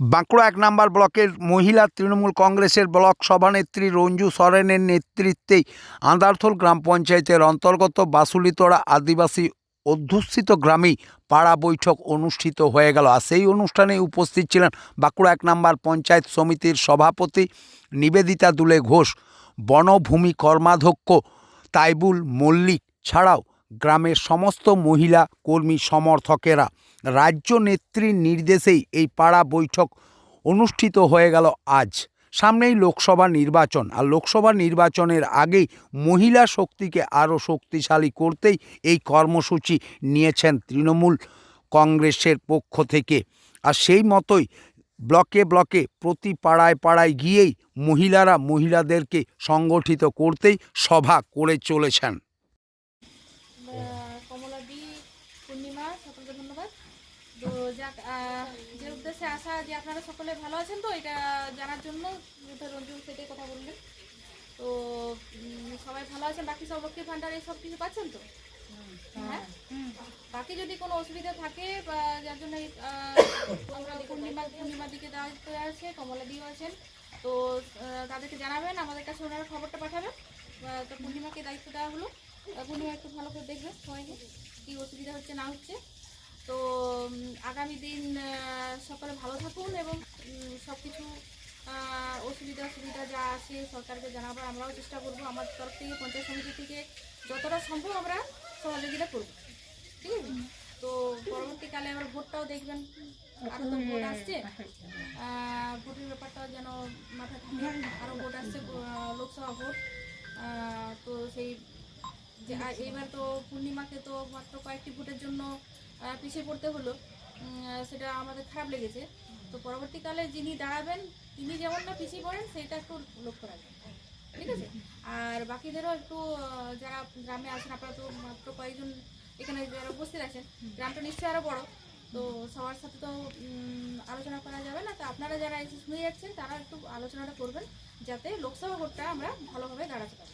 বাঁকুড়া এক নম্বর ব্লকের মহিলা তৃণমূল কংগ্রেসের ব্লক সভানেত্রী রঞ্জু সরেনের নেতৃত্বেই আন্দারথল গ্রাম পঞ্চায়েতের অন্তর্গত বাসুলিতড়া আদিবাসী অধ্যুষিত গ্রামেই পাড়া বৈঠক অনুষ্ঠিত হয়ে গেল। আর সেই অনুষ্ঠানে উপস্থিত ছিলেন বাঁকুড়া এক নম্বর পঞ্চায়েত সমিতির সভাপতি নিবেদিতা দুলে ঘোষ, বনভূমি কর্মাধ্যক্ষ তাইবুল মল্লিক ছাড়াও গ্রামের সমস্ত মহিলা কর্মী সমর্থকেরা রাজ্য নেত্রীর নির্দেশেই এই পাড়া বৈঠক অনুষ্ঠিত হয়ে গেল আজ। সামনেই লোকসভা নির্বাচন, আর লোকসভা নির্বাচনের আগেই মহিলা শক্তিকে আরও শক্তিশালী করতেই এই কর্মসূচি নিয়েছেন তৃণমূল কংগ্রেসের পক্ষ থেকে। আর সেই মতোই ব্লকে ব্লকে প্রতি পাড়ায় পাড়ায় গিয়েই মহিলারা মহিলাদেরকে সংগঠিত করতেই সভা করে চলেছেন। তো যাক যে উদ্দেশ্যে আসা যে আপনারা সকলে ভালো আছেন তো, এটা জানার জন্য যেটা রঞ্জু সেটাই কথা বললেন। তো সবাই ভালো আছেন? বাকি সব লক্ষ্মী ভান্ডার এই সব কিছু পাচ্ছেন তো? হ্যাঁ? বাকি যদি কোনো অসুবিধা থাকে যার জন্য পূর্ণিমা, পূর্ণিমার দিকে দায়িত্ব আছে কমলা আছেন, তো তাদেরকে জানাবেন, আমাদের কাছে ওনারা খবরটা পাঠাবেন। তো পূর্ণিমাকে দায়িত্ব দেওয়া হলো। পূর্ণিমা একটু ভালো করে দেখবে সবাইকে, কী অসুবিধা হচ্ছে, না হচ্ছে। তো আগামী দিন সকলে ভালো থাকুন এবং সব কিছু অসুবিধা অসুবিধা যা আছে সরকারকে জানাব আমরাও চেষ্টা করব। আমার তরফ থেকে পঞ্চায়েত সমিতি থেকে যতটা সম্ভব আমরা সহযোগিতা করব। ঠিক আছে? তো পরবর্তীকালে আবার ভোটটাও দেখবেন। আরও তো ভোট আসছে। ভোটের ব্যাপারটাও যেন মাথা থাকে। আরও ভোট আসছে লোকসভা ভোট। তো সেই যে এবার তো পূর্ণিমাকে তো মাত্র কয়েকটি ভোটের জন্য পিছিয়ে পড়তে হলো। সেটা আমাদের খারাপ লেগেছে। তো পরবর্তীকালে যিনি দাঁড়াবেন, তিনি যেমন না পিছিয়ে পড়েন সেটা একটু লক্ষ্য রাখবেন। ঠিক আছে? আর বাকিদেরও একটু যারা গ্রামে আছেন আপনারা তো মাত্র কয়েকজন এখানে যারা উপস্থিত আছেন, গ্রামটা নিশ্চয়ই আরও বড়। তো সবার সাথে তো আলোচনা করা যাবে না। তো আপনারা যারা এসে শুনে যাচ্ছেন, তারা একটু আলোচনাটা করবেন, যাতে লোকসভা ভোটটা আমরা ভালোভাবে দাঁড়াতে পারি।